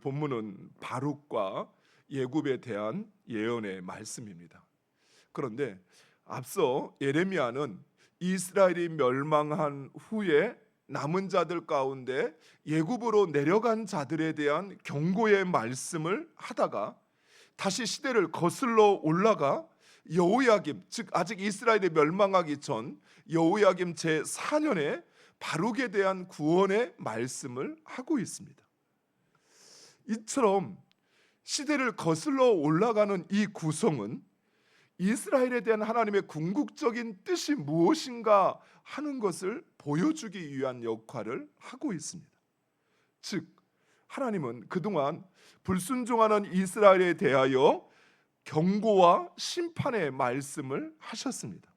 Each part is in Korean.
본문은 바룩과 예굽에 대한 예언의 말씀입니다. 그런데 앞서 예레미야는 이스라엘이 멸망한 후에 남은 자들 가운데 예굽으로 내려간 자들에 대한 경고의 말씀을 하다가 다시 시대를 거슬러 올라가 여호야김 즉 아직 이스라엘이 멸망하기 전 여호야김 제 4년에 바룩에 대한 구원의 말씀을 하고 있습니다. 이처럼 시대를 거슬러 올라가는 이 구성은 이스라엘에 대한 하나님의 궁극적인 뜻이 무엇인가 하는 것을 보여주기 위한 역할을 하고 있습니다. 즉 하나님은 그동안 불순종하는 이스라엘에 대하여 경고와 심판의 말씀을 하셨습니다.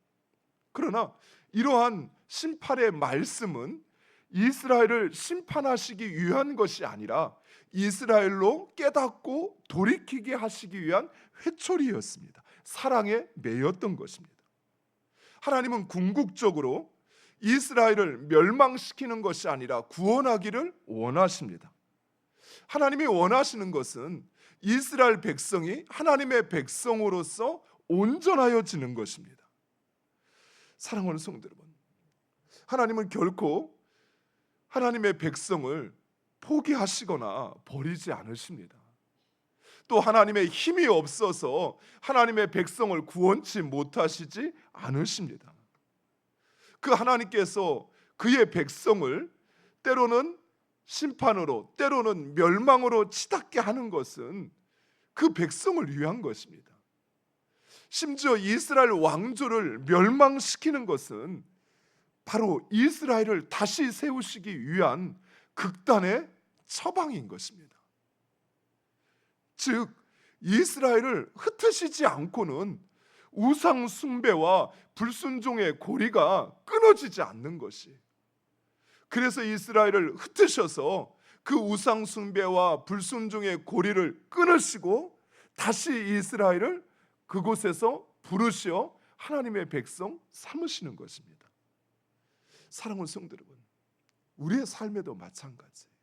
그러나 이러한 심판의 말씀은 이스라엘을 심판하시기 위한 것이 아니라 이스라엘로 깨닫고 돌이키게 하시기 위한 회초리였습니다. 사랑에 매였던 것입니다. 하나님은 궁극적으로 이스라엘을 멸망시키는 것이 아니라 구원하기를 원하십니다. 하나님이 원하시는 것은 이스라엘 백성이 하나님의 백성으로서 온전하여지는 것입니다. 사랑하는 성도 여러분, 하나님은 결코 하나님의 백성을 포기하시거나 버리지 않으십니다. 또 하나님의 힘이 없어서 하나님의 백성을 구원치 못하시지 않으십니다. 그 하나님께서 그의 백성을 때로는 심판으로 때로는 멸망으로 치닫게 하는 것은 그 백성을 위한 것입니다. 심지어 이스라엘 왕조를 멸망시키는 것은 바로 이스라엘을 다시 세우시기 위한 극단의 처방인 것입니다. 즉 이스라엘을 흩으시지 않고는 우상 숭배와 불순종의 고리가 끊어지지 않는 것이 그래서 이스라엘을 흩으셔서 그 우상 숭배와 불순종의 고리를 끊으시고 다시 이스라엘을 그곳에서 부르시어 하나님의 백성 삼으시는 것입니다. 사랑하는 성도 여러분, 우리의 삶에도 마찬가지예요.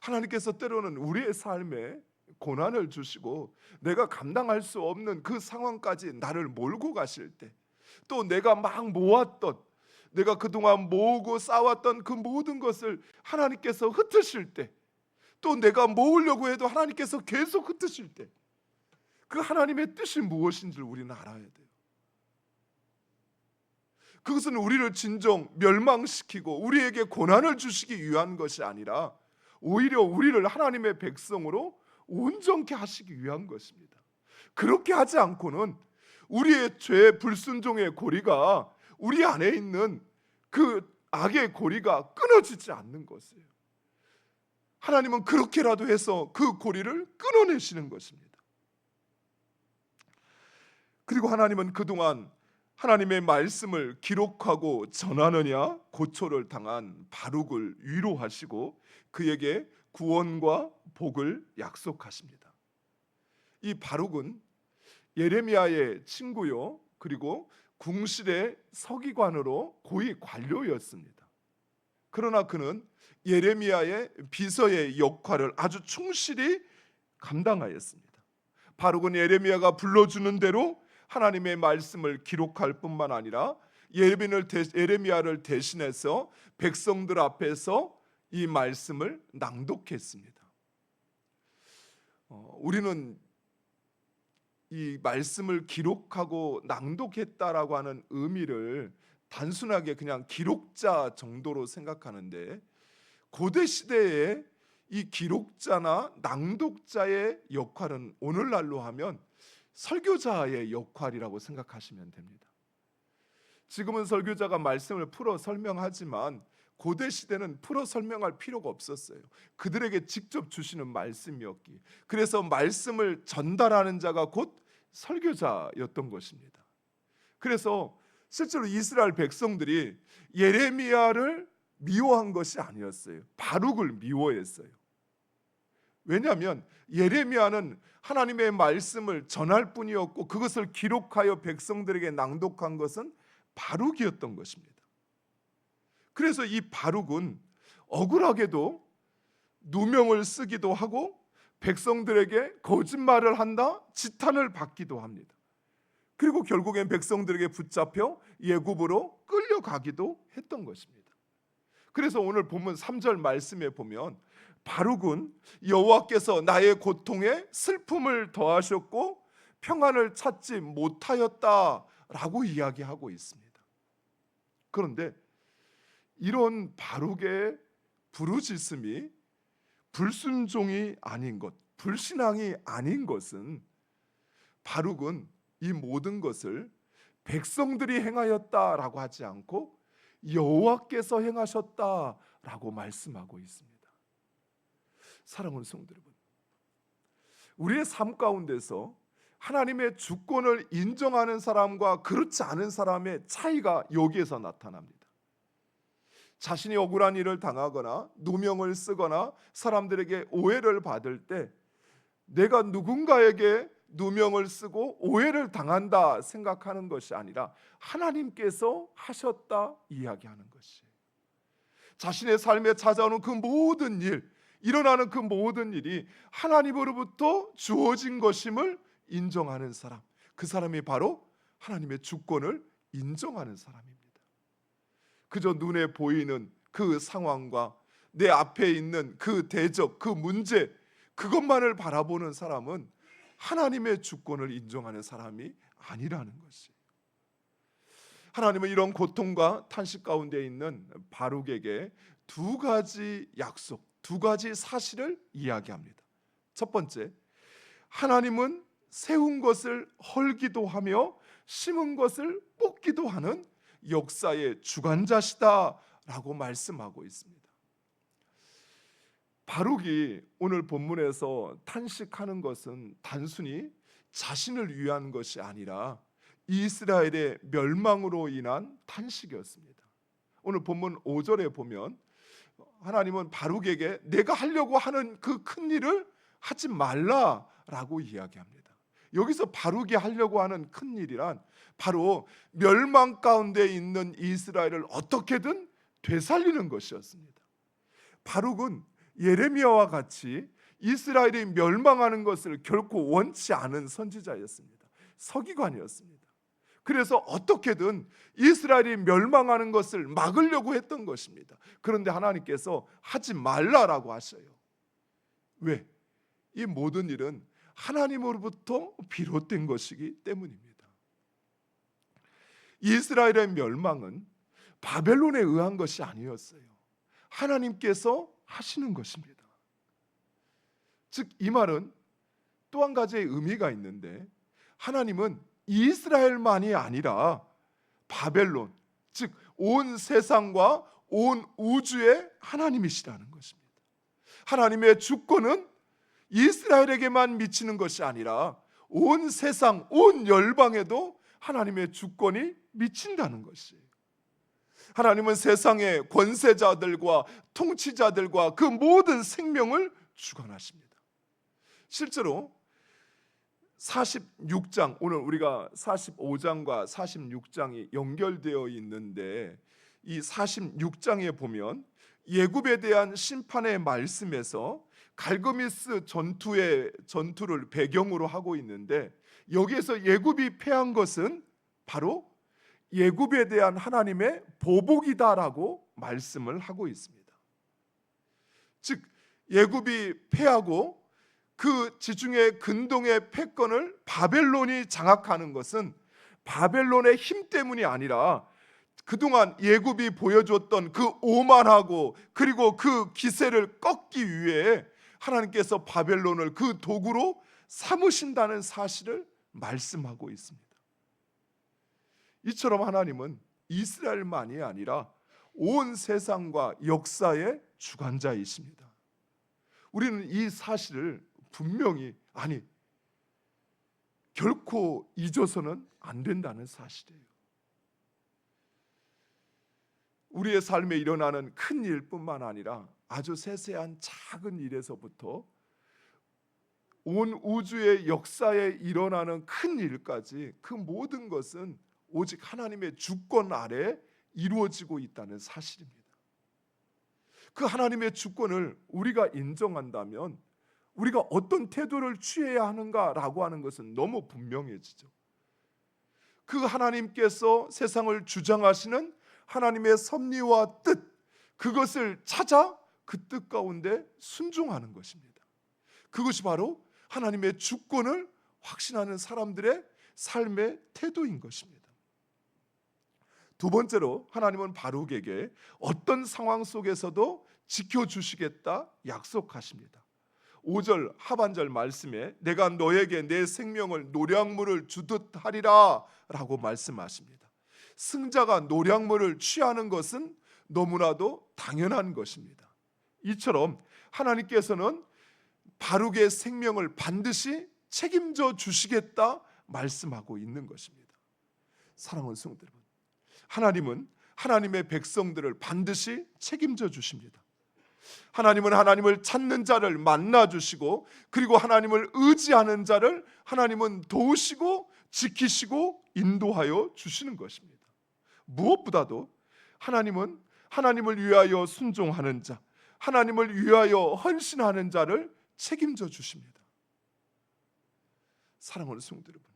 하나님께서 때로는 우리의 삶에 고난을 주시고 내가 감당할 수 없는 그 상황까지 나를 몰고 가실 때 또 내가 막 모았던 내가 그동안 모으고 쌓았던 그 모든 것을 하나님께서 흩으실 때 또 내가 모으려고 해도 하나님께서 계속 흩으실 때 그 하나님의 뜻이 무엇인지를 우리는 알아야 돼요. 그것은 우리를 진정 멸망시키고 우리에게 고난을 주시기 위한 것이 아니라 오히려 우리를 하나님의 백성으로 온전케 하시기 위한 것입니다. 그렇게 하지 않고는 우리의 죄 불순종의 고리가 우리 안에 있는 그 악의 고리가 끊어지지 않는 것이에요. 하나님은 그렇게라도 해서 그 고리를 끊어내시는 것입니다. 그리고 하나님은 그동안 하나님의 말씀을 기록하고 전하느냐 고초를 당한 바룩을 위로하시고 그에게 구원과 복을 약속하십니다. 이 바룩은 예레미야의 친구요 그리고 궁실의 서기관으로 고위 관료였습니다. 그러나 그는 예레미야의 비서의 역할을 아주 충실히 감당하였습니다. 바룩은 예레미야가 불러주는 대로 하나님의 말씀을 기록할 뿐만 아니라 예레미야를 대신해서 백성들 앞에서 이 말씀을 낭독했습니다. 어, 우리는 이 말씀을 기록하고 낭독했다라고 하는 의미를 단순하게 그냥 기록자 정도로 생각하는데 고대 시대에 이 기록자나 낭독자의 역할은 오늘날로 하면 설교자의 역할이라고 생각하시면 됩니다. 지금은 설교자가 말씀을 풀어 설명하지만 고대 시대는 풀어 설명할 필요가 없었어요. 그들에게 직접 주시는 말씀이었기. 그래서 말씀을 전달하는 자가 곧 설교자였던 것입니다. 그래서 실제로 이스라엘 백성들이 예레미야를 미워한 것이 아니었어요. 바룩을 미워했어요. 왜냐하면 예레미야는 하나님의 말씀을 전할 뿐이었고 그것을 기록하여 백성들에게 낭독한 것은 바룩이었던 것입니다. 그래서 이 바룩은 억울하게도 누명을 쓰기도 하고 백성들에게 거짓말을 한다 지탄을 받기도 합니다. 그리고 결국엔 백성들에게 붙잡혀 예굽으로 끌려가기도 했던 것입니다. 그래서 오늘 본문 3절 말씀에 보면 바룩은 여호와께서 나의 고통에 슬픔을 더하셨고 평안을 찾지 못하였다라고 이야기하고 있습니다. 그런데 이런 바룩의 부르짖음이 불순종이 아닌 것, 불신앙이 아닌 것은 바룩은 이 모든 것을 백성들이 행하였다라고 하지 않고 여호와께서 행하셨다라고 말씀하고 있습니다. 사랑하는 성도 여러분, 우리의 삶 가운데서 하나님의 주권을 인정하는 사람과 그렇지 않은 사람의 차이가 여기에서 나타납니다. 자신이 억울한 일을 당하거나 누명을 쓰거나 사람들에게 오해를 받을 때 내가 누군가에게 누명을 쓰고 오해를 당한다 생각하는 것이 아니라 하나님께서 하셨다 이야기하는 것이에요. 자신의 삶에 찾아오는 그 모든 일, 일어나는 그 모든 일이 하나님으로부터 주어진 것임을 인정하는 사람. 그 사람이 바로 하나님의 주권을 인정하는 사람입니다. 그저 눈에 보이는 그 상황과 내 앞에 있는 그 대적, 그 문제, 그것만을 바라보는 사람은 하나님의 주권을 인정하는 사람이 아니라는 것이에요. 하나님은 이런 고통과 탄식 가운데 있는 바룩에게 두 가지 약속, 두 가지 사실을 이야기합니다. 첫 번째, 하나님은 세운 것을 헐기도 하며 심은 것을 뽑기도 하는 역사의 주관자시다라고 말씀하고 있습니다. 바룩이 오늘 본문에서 탄식하는 것은 단순히 자신을 위한 것이 아니라 이스라엘의 멸망으로 인한 탄식이었습니다. 오늘 본문 5절에 보면 하나님은 바룩에게 내가 하려고 하는 그 큰 일을 하지 말라라고 이야기합니다. 여기서 바룩이 하려고 하는 큰 일이란 바로 멸망 가운데 있는 이스라엘을 어떻게든 되살리는 것이었습니다. 바룩은 예레미야와 같이 이스라엘이 멸망하는 것을 결코 원치 않은 선지자였습니다. 서기관이었습니다. 그래서 어떻게든 이스라엘이 멸망하는 것을 막으려고 했던 것입니다. 그런데 하나님께서 하지 말라라고 하셔요. 왜? 이 모든 일은 하나님으로부터 비롯된 것이기 때문입니다. 이스라엘의 멸망은 바벨론에 의한 것이 아니었어요. 하나님께서 하시는 것입니다. 즉 이 말은 또 한 가지의 의미가 있는데 하나님은 이스라엘만이 아니라 바벨론 즉 온 세상과 온 우주의 하나님이시라는 것입니다. 하나님의 주권은 이스라엘에게만 미치는 것이 아니라 온 세상 온 열방에도 하나님의 주권이 미친다는 것이에요. 하나님은 세상의 권세자들과 통치자들과 그 모든 생명을 주관하십니다. 실제로 46장 오늘 우리가 45장과 46장이 연결되어 있는데 이 46장에 보면 예굽에 대한 심판의 말씀에서 갈그미스 전투의 전투를 배경으로 하고 있는데 여기에서 예굽이 패한 것은 바로 예굽에 대한 하나님의 보복이다라고 말씀을 하고 있습니다. 즉 예굽이 패하고 그 지중해 근동의 패권을 바벨론이 장악하는 것은 바벨론의 힘 때문이 아니라 그동안 예굽이 보여줬던 그 오만하고 그리고 그 기세를 꺾기 위해 하나님께서 바벨론을 그 도구로 삼으신다는 사실을 말씀하고 있습니다. 이처럼 하나님은 이스라엘만이 아니라 온 세상과 역사의 주관자이십니다. 우리는 이 사실을 분명히 아니 결코 잊어서는 안 된다는 사실이에요. 우리의 삶에 일어나는 큰 일뿐만 아니라 아주 세세한 작은 일에서부터 온 우주의 역사에 일어나는 큰 일까지 그 모든 것은 오직 하나님의 주권 아래 이루어지고 있다는 사실입니다. 그 하나님의 주권을 우리가 인정한다면 우리가 어떤 태도를 취해야 하는가라고 하는 것은 너무 분명해지죠. 그 하나님께서 세상을 주장하시는 하나님의 섭리와 뜻 그것을 찾아 그 뜻 가운데 순종하는 것입니다. 그것이 바로 하나님의 주권을 확신하는 사람들의 삶의 태도인 것입니다. 두 번째로 하나님은 바룩에게 어떤 상황 속에서도 지켜 주시겠다 약속하십니다. 5절 하반절 말씀에 내가 너에게 내 생명을 노량물을 주듯 하리라 라고 말씀하십니다. 승자가 노량물을 취하는 것은 너무나도 당연한 것입니다. 이처럼 하나님께서는 바룩의 생명을 반드시 책임져 주시겠다 말씀하고 있는 것입니다. 사랑하는 성도 여러분, 하나님은 하나님의 백성들을 반드시 책임져 주십니다. 하나님은 하나님을 찾는 자를 만나 주시고 그리고 하나님을 의지하는 자를 하나님은 도우시고 지키시고 인도하여 주시는 것입니다. 무엇보다도 하나님은 하나님을 위하여 순종하는 자, 하나님을 위하여 헌신하는 자를 책임져 주십니다. 사랑하는 성도 여러분,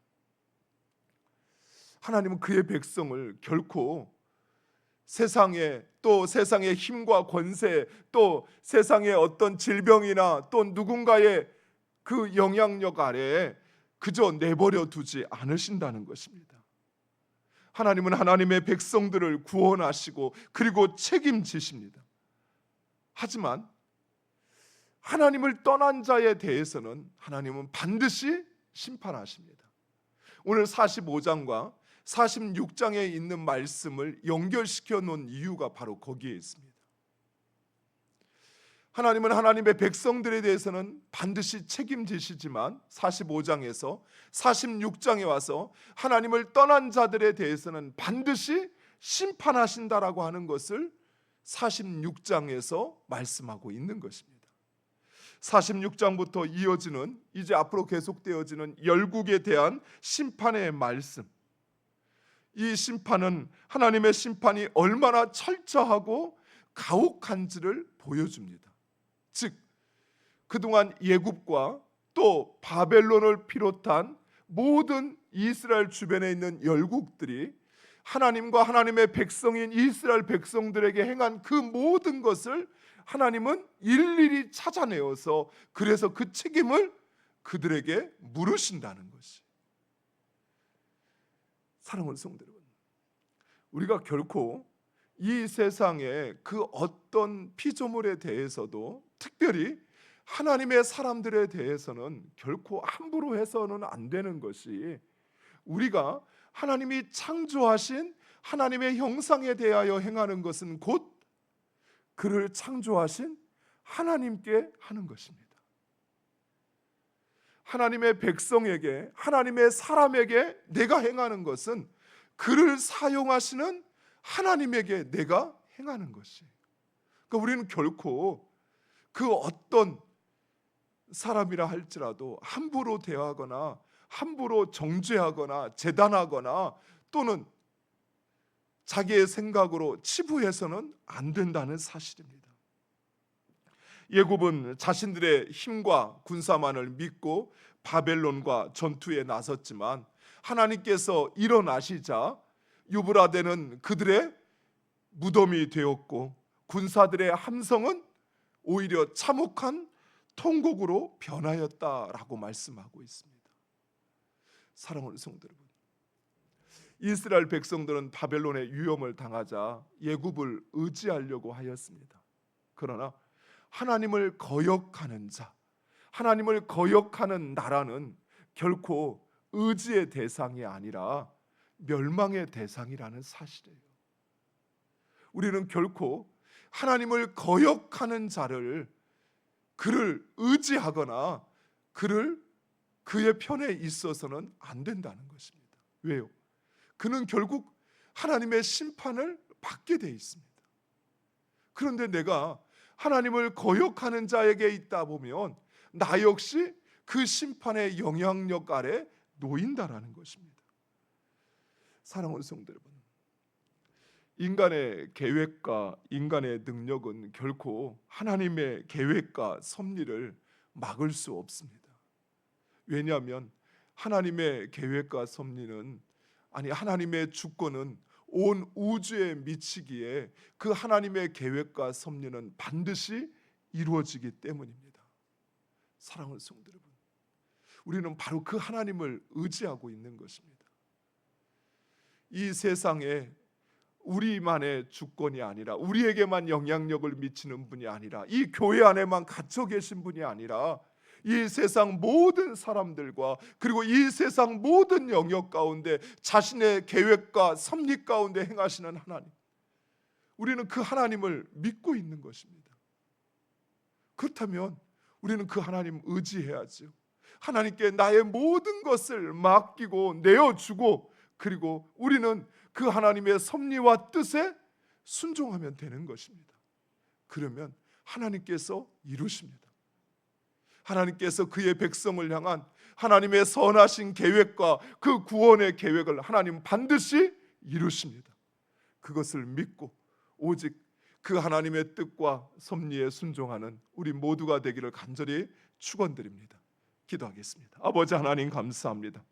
하나님은 그의 백성을 결코 세상에 또 세상의 힘과 권세 또 세상의 어떤 질병이나 또 누군가의 그 영향력 아래에 그저 내버려 두지 않으신다는 것입니다. 하나님은 하나님의 백성들을 구원하시고 그리고 책임지십니다. 하지만 하나님을 떠난 자에 대해서는 하나님은 반드시 심판하십니다. 오늘 45장과 46장에 있는 말씀을 연결시켜 놓은 이유가 바로 거기에 있습니다. 하나님은 하나님의 백성들에 대해서는 반드시 책임지시지만 45장에서 46장에 와서 하나님을 떠난 자들에 대해서는 반드시 심판하신다라고 하는 것을 46장에서 말씀하고 있는 것입니다. 46장부터 이어지는 이제 앞으로 계속되어지는 열국에 대한 심판의 말씀. 이 심판은 하나님의 심판이 얼마나 철저하고 가혹한지를 보여줍니다. 즉 그동안 예굽과 또 바벨론을 비롯한 모든 이스라엘 주변에 있는 열국들이 하나님과 하나님의 백성인 이스라엘 백성들에게 행한 그 모든 것을 하나님은 일일이 찾아내어서 그래서 그 책임을 그들에게 물으신다는 것이. 사랑하는 성도 여러분, 우리가 결코 이 세상의 그 어떤 피조물에 대해서도 특별히 하나님의 사람들에 대해서는 결코 함부로 해서는 안 되는 것이 우리가 하나님이 창조하신 하나님의 형상에 대하여 행하는 것은 곧 그를 창조하신 하나님께 하는 것입니다. 하나님의 백성에게 하나님의 사람에게 내가 행하는 것은 그를 사용하시는 하나님에게 내가 행하는 것이. 그러니까 우리는 결코 그 어떤 사람이라 할지라도 함부로 대하거나 함부로 정죄하거나 재단하거나 또는 자기의 생각으로 치부해서는 안 된다는 사실입니다. 예굽은 자신들의 힘과 군사만을 믿고 바벨론과 전투에 나섰지만 하나님께서 일어나시자 유브라데는 그들의 무덤이 되었고 군사들의 함성은 오히려 참혹한 통곡으로 변하였다라고 말씀하고 있습니다. 사랑하는 성도 여러분, 이스라엘 백성들은 바벨론의 위험을 당하자 예굽을 의지하려고 하였습니다. 그러나 하나님을 거역하는 자, 하나님을 거역하는 나라는 결코 의지의 대상이 아니라 멸망의 대상이라는 사실이에요. 우리는 결코 하나님을 거역하는 자를 그를 의지하거나 그를 그의 편에 있어서는 안 된다는 것입니다. 왜요? 그는 결국 하나님의 심판을 받게 돼 있습니다. 그런데 내가 하나님을 거역하는 자에게 있다 보면 나 역시 그 심판의 영향력 아래 놓인다라는 것입니다. 사랑하는 성도 여러분, 인간의 계획과 인간의 능력은 결코 하나님의 계획과 섭리를 막을 수 없습니다. 왜냐하면 하나님의 계획과 섭리는 아니 하나님의 주권은 온 우주에 미치기에 그 하나님의 계획과 섭리는 반드시 이루어지기 때문입니다. 사랑하는 성도 여러분, 우리는 바로 그 하나님을 의지하고 있는 것입니다. 이 세상에 우리만의 주권이 아니라 우리에게만 영향력을 미치는 분이 아니라 이 교회 안에만 갇혀 계신 분이 아니라 이 세상 모든 사람들과 그리고 이 세상 모든 영역 가운데 자신의 계획과 섭리 가운데 행하시는 하나님. 우리는 그 하나님을 믿고 있는 것입니다. 그렇다면 우리는 그 하나님 의지해야죠. 하나님께 나의 모든 것을 맡기고 내어주고 그리고 우리는 그 하나님의 섭리와 뜻에 순종하면 되는 것입니다. 그러면 하나님께서 이루십니다. 하나님께서 그의 백성을 향한 하나님의 선하신 계획과 그 구원의 계획을 하나님 반드시 이루십니다. 그것을 믿고 오직 그 하나님의 뜻과 섭리에 순종하는 우리 모두가 되기를 간절히 축원드립니다. 기도하겠습니다. 아버지 하나님 감사합니다.